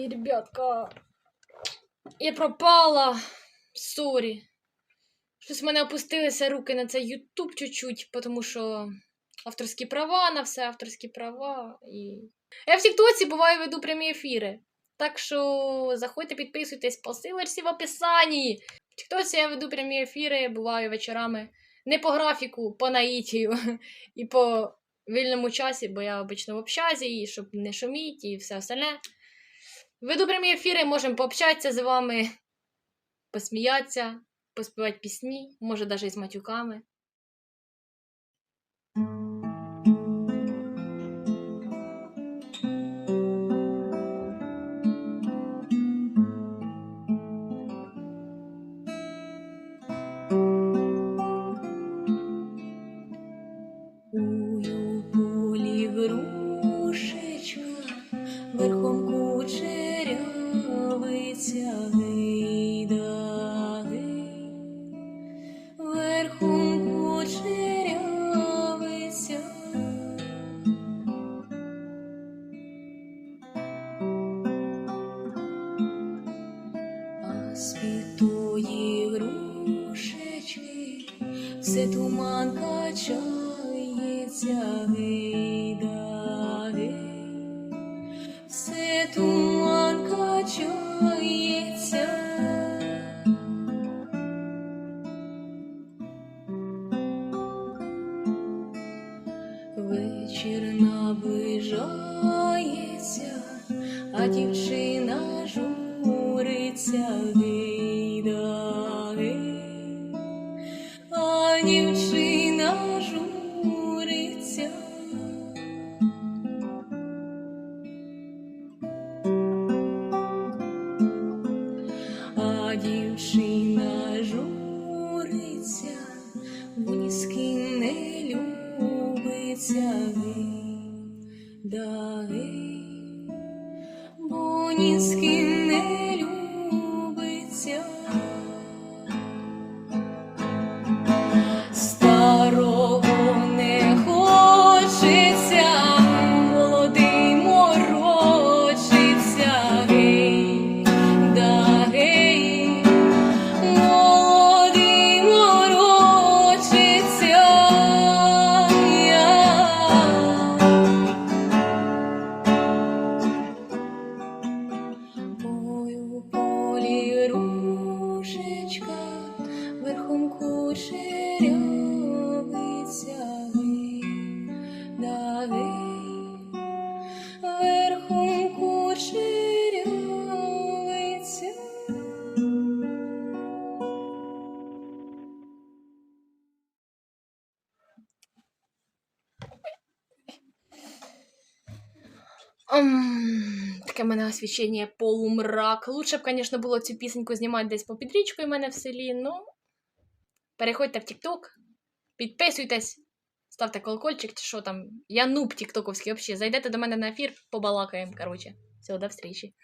Ой, ребятка. Я пропала. Сорі. Щось в мене опустилися руки на цей Ютуб чуть-чуть, тому що авторські права на все, авторські права. І... Я в Тіктоці буваю веду прямі ефіри. Так що заходьте, підписуйтесь по силочці в описанні. В Тіктоці я веду прямі ефіри, буваю вечорами. Не по графіку, по наїтію і по вільному часі, бо я обично в общазі, і щоб не шуміть і все остальне. Веду прямі ефіри, можемо пообщатися з вами, посміятися, поспівати пісні, може навіть з матюками. Верхом З-під грушечки все туман качається, гейда, все туман качається. Вечір наближається, а дівчина журиться, дівчина журиться. А дівчина журиться, бо ні з ким не любиться, гей, бо ні не любиться. Кучерявиця, гей, да гей, верхом кучерявиця. Таке в мене освічення полумрак. Лучше б, звісно, було цю пісеньку знімати десь по підрічкою в мене в селі, ну. Переходьте в TikTok, підписуйтесь, ставте колокольчик чи що там. Я нуб тіктоковський взагалі. Зайдете до мене на ефір, побалакаємо. Коротше, всього до встречі.